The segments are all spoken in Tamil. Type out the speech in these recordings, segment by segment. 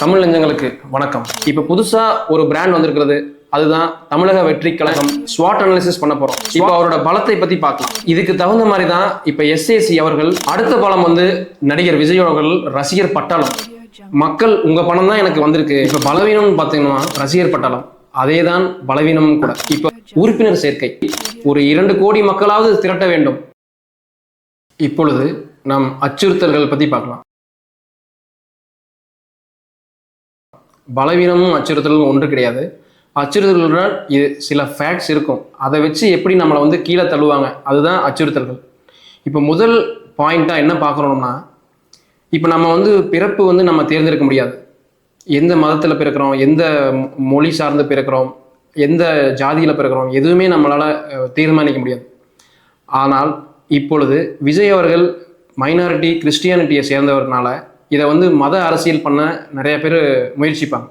தமிழ் நெஞ்சங்களுக்கு வணக்கம். இப்போ புதுசா ஒரு பிராண்ட் வந்திருக்கிறது. அதுதான் தமிழக வெற்றி கழகம் ஸ்வாட் அனாலிசிஸ் பண்ண போறோம். இப்போ அவரோட பலத்தை பத்தி பார்க்கலாம். இதுக்கு தகுந்த மாதிரி தான் இப்போ எஸ்ஏசி அவர்கள் அடுத்த பலம் வந்து நடிகர் விஜய் அவர்கள் ரசிகர் பட்டாளம். மக்கள் உங்க பணம் தான் எனக்கு வந்திருக்கு. இப்போ பலவீனம்னு பார்த்தீங்கன்னா ரசிகர் பட்டாளம். அதே தான் பலவீனமும் கூட. இப்போ உறுப்பினர் சேர்க்கை. ஒரு இரண்டு கோடி மக்களாவது திரட்ட வேண்டும். இப்பொழுது நாம் அச்சுறுத்தல்கள் பத்தி பார்க்கலாம். பலவீனமும் அச்சுறுத்தலும் ஒன்று கிடையாது. அச்சுறுத்தல்கள் இது சில ஃபேக்ட்ஸ் இருக்கும். அதை வச்சு எப்படி நம்மளை வந்து கீழே தள்ளுவாங்க அதுதான் அச்சுறுத்தல்கள். இப்போ முதல் பாயிண்ட்டாக என்ன பார்க்குறோம்னா இப்போ நம்ம வந்து பிறப்பு வந்து நம்ம தேர்ந்தெடுக்க முடியாது. எந்த மதத்தில் பிறக்கிறோம் எந்த மொழி சார்ந்து பிறக்கிறோம் எந்த ஜாதியில் பிறக்கிறோம் எதுவுமே நம்மளால் தீர்மானிக்க முடியாது. ஆனால் இப்பொழுது விஜய் அவர்கள் மைனாரிட்டி கிறிஸ்டியானிட்டியை சேர்ந்தவர்னால இதை வந்து மத அரசியல் பண்ண நிறைய பேர் முயற்சிப்பாங்க.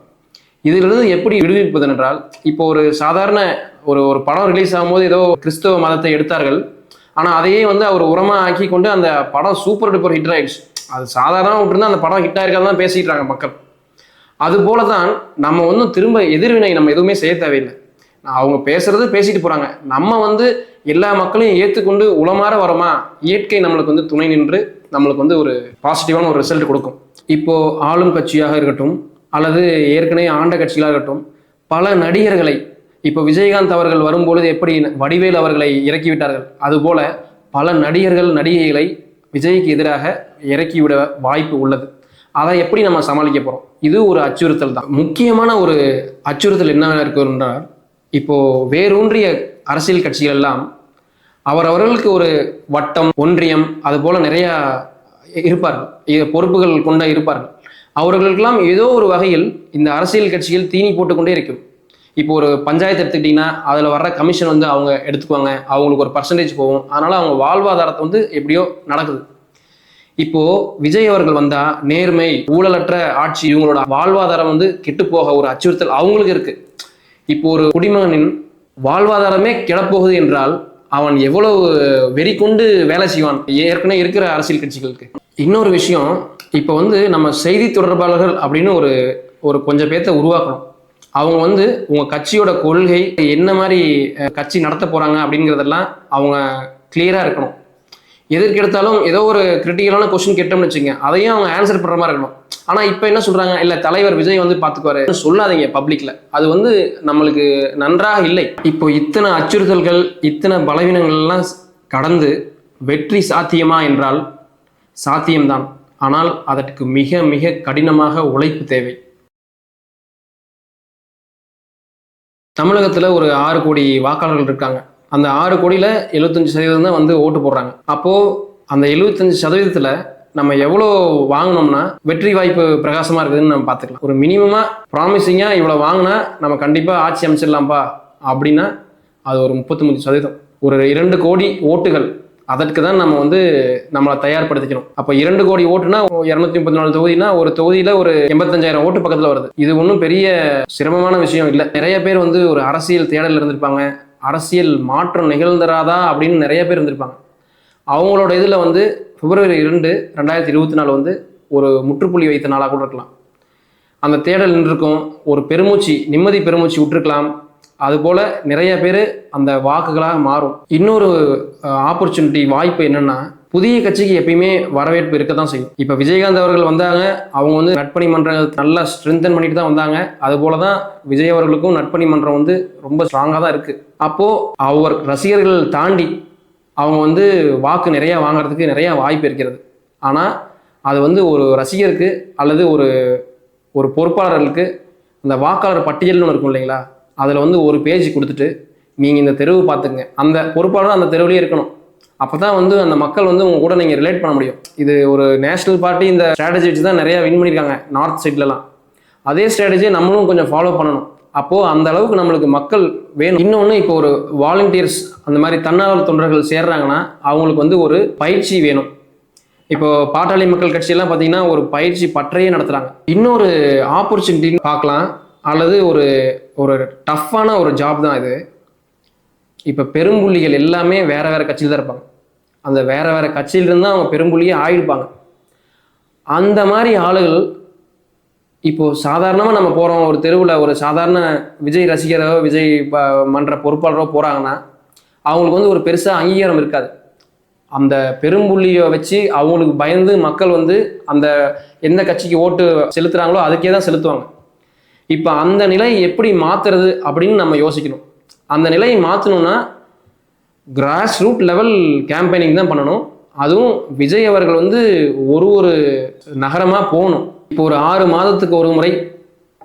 இதிலிருந்து எப்படி விடுவிப்பது என்றால் இப்போ ஒரு சாதாரண ஒரு ஒரு படம் ரிலீஸ் ஆகும்போது ஏதோ கிறிஸ்தவ மதத்தை எடுத்தார்கள். ஆனால் அதையே வந்து அவர் உரமாக ஆக்கி கொண்டு அந்த படம் சூப்பர் டூப்பர் ஹிட் ஆயிடுச்சு. அது சாதாரணமாக விட்டுருந்தா அந்த படம் ஹிட் ஆயிருக்காது தான் பேசிட்டு இருக்காங்க மக்கள். அதுபோல தான் நம்ம ஒன்றும் திரும்ப எதிர்வினை நம்ம எதுவுமே செய்ய தேவையில்லை. அவங்க பேசுறது பேசிட்டு போறாங்க. நம்ம வந்து எல்லா மக்களையும் ஏற்றுக்கொண்டு உளமாற வரோமா இயற்கை நம்மளுக்கு வந்து துணை நின்று நம்மளுக்கு வந்து ஒரு பாசிட்டிவான ஒரு ரிசல்ட் கொடுக்கும். இப்போ ஆளும் கட்சியாக இருக்கட்டும் அல்லது ஏற்கனவே ஆண்ட கட்சிகளாக இருக்கட்டும் பல நடிகர்களை இப்போ விஜயகாந்த் அவர்கள் வரும்பொழுது எப்படி வடிவேல் அவர்களை இறக்கிவிட்டார்கள் அதுபோல பல நடிகர்கள் நடிகைகளை விஜய்க்கு எதிராக இறக்கிவிட வாய்ப்பு உள்ளது. அதை எப்படி நம்ம சமாளிக்க போகிறோம் இது ஒரு அச்சுறுத்தல் தான். முக்கியமான ஒரு அச்சுறுத்தல் என்ன இருக்குன்றால் இப்போது இப்போ வேரூன்றிய அரசியல் கட்சிகள் எல்லாம் அவரவர்களுக்கு ஒரு வட்டம் ஒன்றியம் அது போல நிறைய இருப்பார்கள். பொறுப்புகள் கொண்ட இருப்பார்கள். அவர்களுக்கெல்லாம் ஏதோ ஒரு வகையில் இந்த அரசியல் கட்சிகள் தீனி போட்டுக்கொண்டே இருக்கும். இப்போ ஒரு பஞ்சாயத்து எடுத்துக்கிட்டிங்கன்னா அதில் வர்ற கமிஷன் வந்து அவங்க எடுத்துக்குவாங்க. அவங்களுக்கு ஒரு பர்சன்டேஜ் போகும். அதனால அவங்க வாழ்வாதாரத்தை வந்து எப்படியோ நடக்குது. இப்போ விஜய் அவர்கள் வந்தா நேர்மை ஊழலற்ற ஆட்சி இவங்களோட வாழ்வாதாரம் வந்து கெட்டு போக ஒரு அச்சுறுத்தல் அவங்களுக்கு இருக்கு. இப்போ ஒரு குடிமகனின் வாழ்வாதாரமே கிடப்போகுது என்றால் அவன் எவ்வளவு வெறி கொண்டு வேலை செய்வான்? ஏற்கனவே இருக்கிற அரசியல் கட்சிகளுக்கு. இன்னொரு விஷயம் இப்போ வந்து நம்ம செய்தி தொடர்பாளர்கள் அப்படின்னு ஒரு ஒரு கொஞ்சம் பேர்த்த உருவாக்கணும். அவங்க வந்து உங்க கட்சியோட கொள்கை என்ன மாதிரி கட்சி நடத்த போறாங்க அப்படிங்கிறதெல்லாம் அவங்க கிளியரா இருக்கணும். எதற்கு எடுத்தாலும் ஏதோ ஒரு கிரிட்டிக்கலான கொஸ்டின் கேட்டோம்னு வச்சுங்க அதையும் அவங்க ஆன்சர் பண்ற மாதிரி இருக்கணும். ஆனா இப்போ என்ன சொல்றாங்க? இல்ல தலைவர் விஜய் வந்து பாத்துக்குவாரு. சொல்லாதீங்க பப்ளிக்ல அது வந்து நம்மளுக்கு நன்றாக இல்லை. இப்போ இத்தனை அச்சுறுத்தல்கள் இத்தனை பலவீனங்கள் எல்லாம் கடந்து வெற்றி சாத்தியமா என்றால் சாத்தியம்தான். ஆனால் அதற்கு மிக மிக கடினமாக உழைப்பு தேவை. தமிழகத்துல ஒரு ஆறு கோடி வாக்காளர்கள் இருக்காங்க. அந்த ஆறு கோடியில எழுபத்தஞ்சு சதவீதம் தான் வந்து ஓட்டு போடுறாங்க. அப்போ அந்த எழுபத்தஞ்சு சதவீதத்துல நம்ம எவ்வளோ வாங்கினோம்னா வெற்றி வாய்ப்பு பிரகாசமாக இருக்குதுன்னு நம்ம பார்த்துக்கலாம். ஒரு மினிமமாக ப்ராமிசிங்காக இவ்வளோ வாங்கினா நம்ம கண்டிப்பாக ஆட்சி அமைச்சிடலாம்ப்பா அப்படின்னா அது ஒரு முப்பத்தி சதவீதம். ஒரு இரண்டு கோடி ஓட்டுகள் அதற்கு தான் நம்ம வந்து நம்மளை தயார்படுத்திக்கணும். அப்போ இரண்டு கோடி ஓட்டுனா இரநூத்தி முப்பத்தி நாலு தொகுதினா ஒரு தொகுதியில் ஒரு எண்பத்தஞ்சாயிரம் ஓட்டு பக்கத்தில் வருது. இது ஒன்றும் பெரிய சிரமமான விஷயம் இல்லை. நிறைய பேர் வந்து ஒரு அரசியல் தேடல் இருந்திருப்பாங்க. அரசியல் மாற்றம் நிகழ்ந்தராதா அப்படின்னு நிறைய பேர் இருந்திருப்பாங்க. அவங்களோட இதில் வந்து பிப்ரவரி இரண்டு ரெண்டாயிரத்தி இருபத்தி நாலு வந்து ஒரு முற்றுப்புள்ளி வைத்த நாளாக கூட இருக்கலாம். அந்த தேடல் நின்றுருக்கும். ஒரு பெருமூச்சு நிம்மதி பெருமூச்சு விட்டுருக்கலாம். அதுபோல் நிறைய பேர் அந்த வாக்குகளாக மாறும். இன்னொரு ஆப்பர்ச்சுனிட்டி வாய்ப்பு என்னென்னா புதிய கட்சிக்கு எப்பயுமே வரவேற்பு இருக்க தான் செய்யும். இப்போ விஜயகாந்த் அவர்கள் வந்தாங்க அவங்க வந்து நட்பணி மன்றங்கள் நல்லா ஸ்ட்ரென்தன் பண்ணிட்டு தான் வந்தாங்க. அதுபோல தான் விஜய் அவர்களுக்கும் நட்பணி மன்றம் வந்து ரொம்ப ஸ்ட்ராங்காக தான் இருக்குது அப்போது அவர் ரசிகர்கள் தாண்டி அவங்க வந்து வாக்கு நிறையா வாங்குறதுக்கு நிறையா வாய்ப்பு இருக்கிறது. ஆனால் அது வந்து ஒரு ரசிகருக்கு அல்லது ஒரு ஒரு பொறுப்பாளர்களுக்கு அந்த வாக்காளர் பட்டியல்னு ஒன்று இருக்கும் இல்லைங்களா? அதில் வந்து ஒரு பேஜ் கொடுத்துட்டு நீங்கள் இந்த தெருவு பார்த்துக்குங்க. அந்த பொறுப்பாளர் அந்த தெருவுலேயே இருக்கணும். அப்போ தான் வந்து அந்த மக்கள் வந்து உங்கள் கூட நீங்கள் ரிலேட் பண்ண முடியும். இது ஒரு நேஷனல் பார்ட்டி இந்த ஸ்ட்ராட்டஜி வச்சு தான் நிறையா வின் பண்ணியிருக்காங்க நார்த் சைட்லலாம் அதே ஸ்ட்ராட்டஜியை நம்மளும் கொஞ்சம் ஃபாலோ பண்ணணும். அப்போது அந்த அளவுக்கு நம்மளுக்கு மக்கள் வேணும். இன்னொன்று இப்போ ஒரு வாலண்டியர்ஸ் அந்த மாதிரி தன்னார்வ தொண்டர்கள் சேர்றாங்கன்னா அவங்களுக்கு வந்து ஒரு பயிற்சி வேணும். இப்போ பாட்டாளி மக்கள் கட்சியெல்லாம் பார்த்தீங்கன்னா ஒரு பயிற்சி பற்றையே நடத்துகிறாங்க இன்னொரு ஆப்பர்ச்சுனிட்டின்னு பார்க்கலாம். அல்லது ஒரு ஒரு டஃப்பான ஒரு ஜாப் தான் இது. இப்போ பெரும்புள்ளிகள் எல்லாமே வேற வேற கட்சியில் தான் இருப்பாங்க. அந்த வேற வேற கட்சியிலிருந்து தான் அவங்க பெரும்புள்ளியே ஆயிருப்பாங்க அந்த மாதிரி ஆளுகள் இப்போ சாதாரணமாக நம்ம போகிறோம் ஒரு தெருவில் ஒரு சாதாரண விஜய் ரசிகரோ விஜய் மன்ற பொறுப்பாளரோ போகிறாங்கன்னா அவங்களுக்கு வந்து ஒரு பெருசாக அங்கீகாரம் இருக்காது. அந்த பெரும்புள்ளியை வச்சு அவங்களுக்கு பயந்து மக்கள் வந்து அந்த எந்த கட்சிக்கு ஓட்டு செலுத்துகிறாங்களோ அதுக்கே தான் செலுத்துவாங்க. இப்போ அந்த நிலை எப்படி மாற்றுறது அப்படின்னு நம்ம யோசிக்கணும். அந்த நிலையை மாற்றணும்னா கிராஸ் ரூட் லெவல் கேம்பெயினிங் தான் பண்ணணும். அதுவும் விஜய் அவர்கள் வந்து ஒரு ஒரு நகரமாக போகணும். இப்போ ஒரு ஆறு மாதத்துக்கு ஒரு முறை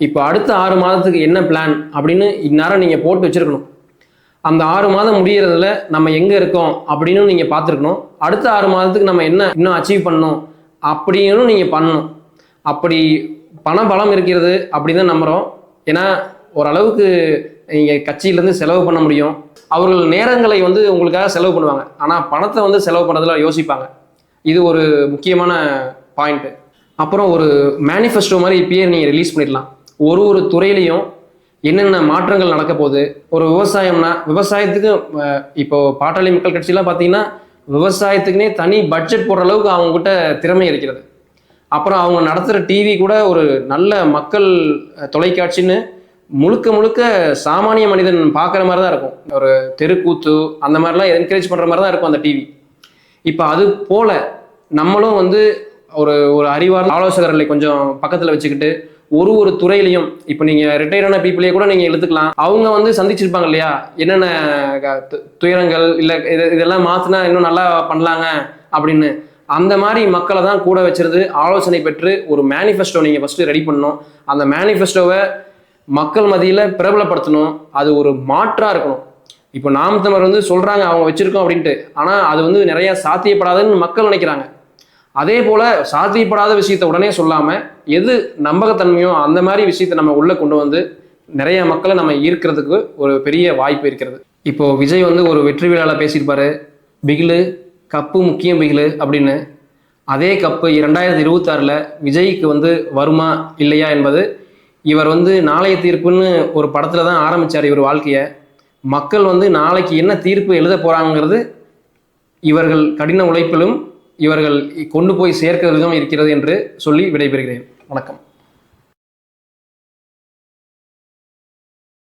இப்போ அடுத்த ஆறு மாதத்துக்கு என்ன பிளான் அப்படின்னு இந்நேரம் நீங்கள் போட்டு வச்சிருக்கணும். அந்த ஆறு மாதம் முடியறதுல நம்ம எங்கே இருக்கோம் அப்படின்னு நீங்கள் பார்த்துருக்கணும். அடுத்த ஆறு மாதத்துக்கு நம்ம என்ன இன்னும் அச்சீவ் பண்ணணும் அப்படின்னு நீங்கள் பண்ணணும். அப்படி பண பலம் இருக்கிறது அப்படின்னு தான் நம்புகிறோம் ஏன்னா ஓரளவுக்கு நீங்கள் கட்சியிலேருந்து செலவு பண்ண முடியும். அவர்கள் நேரங்களை வந்து உங்களுக்காக செலவு பண்ணுவாங்க. ஆனால் பணத்தை வந்து செலவு பண்ணுறதுல யோசிப்பாங்க. இது ஒரு முக்கியமான பாயிண்ட்டு அப்புறம் ஒரு மேனிஃபெஸ்டோ மாதிரி இப்பயே நீங்கள் ரிலீஸ் பண்ணிடலாம். ஒரு ஒரு துறையிலையும் என்னென்ன மாற்றங்கள் நடக்க போகுது? ஒரு விவசாயம்னா விவசாயத்துக்கு இப்போ பாட்டாளி மக்கள் கட்சியெலாம் பார்த்தீங்கன்னா விவசாயத்துக்குனே தனி பட்ஜெட் போடுற அளவுக்கு அவங்கக்கிட்ட திறமை இருக்கிறது. அப்புறம் அவங்க நடத்துகிற டிவி கூட ஒரு நல்ல மக்கள் தொலைக்காட்சின்னு முழுக்க முழுக்க சாமானிய மனிதன் பார்க்குற மாதிரி தான் இருக்கும். ஒரு தெருக்கூத்து அந்த மாதிரிலாம் என்கரேஜ் பண்ணுற மாதிரி தான் இருக்கும் அந்த டிவி இப்போ அது போல நம்மளும் வந்து ஒரு ஒரு அறிவார்ந்த ஆலோசகர்களை கொஞ்சம் பக்கத்தில் வச்சுக்கிட்டு ஒரு ஒரு துறையிலையும் இப்போ நீங்கள் ரிட்டையர்டான பீப்புளையே கூட நீங்கள் எடுத்துக்கலாம். அவங்க வந்து சந்திச்சிருப்பாங்க இல்லையா? என்னென்ன க- து- துயரங்கள் இல்லை இது இதெல்லாம் மாற்றினா இன்னும் நல்லா பண்ணலாங்க அப்படின்னு. அந்த மாதிரி மக்களை தான் கூட வச்சிருந்து ஆலோசனை பெற்று ஒரு மேனிஃபெஸ்டோ நீங்கள் ஃபஸ்ட்டு ரெடி பண்ணணும். அந்த மேனிஃபெஸ்டோவை மக்கள் மத்தியில் பிரபலப்படுத்தணும். அது ஒரு மாற்றாக இருக்கணும். இப்போ நாம் தமிழர் வந்து சொல்கிறாங்க அவங்க வச்சுருக்கோம் அப்படின்ட்டு. ஆனால் அது வந்து நிறைய சாத்தியப்படாதுன்னு மக்கள் நினைக்கிறாங்க. அதே போல் சாத்தியப்படாத விஷயத்தை உடனே சொல்லாமல் எது நம்பகத்தன்மையோ அந்த மாதிரி விஷயத்தை நம்ம உள்ளே கொண்டு வந்து நிறைய மக்களை நம்ம ஈர்க்கிறதுக்கு ஒரு பெரிய வாய்ப்பு இருக்கிறது. இப்போ விஜய் வந்து ஒரு வெற்றி விழாவில் பேசியிருப்பாரு. பிகிலு கப்பு முக்கியம் பிகிலு அப்படின்னு. அதே கப்பு இரண்டாயிரத்தி இருபத்தாறில் விஜய்க்கு வந்து வருமா இல்லையா என்பது இவர் வந்து நாளைய தீர்ப்புன்னு ஒரு படத்தில் தான் ஆரம்பித்தார் இவர் வாழ்க்கையை. மக்கள் வந்து நாளைக்கு என்ன தீர்ப்பு எழுத போகிறாங்கிறது இவர்கள் கடின உழைப்பிலும் இவர்கள் கொண்டு போய் சேர்க்கிறதும் இருக்கிறது என்று சொல்லி விடைபெறுகிறேன். வணக்கம்.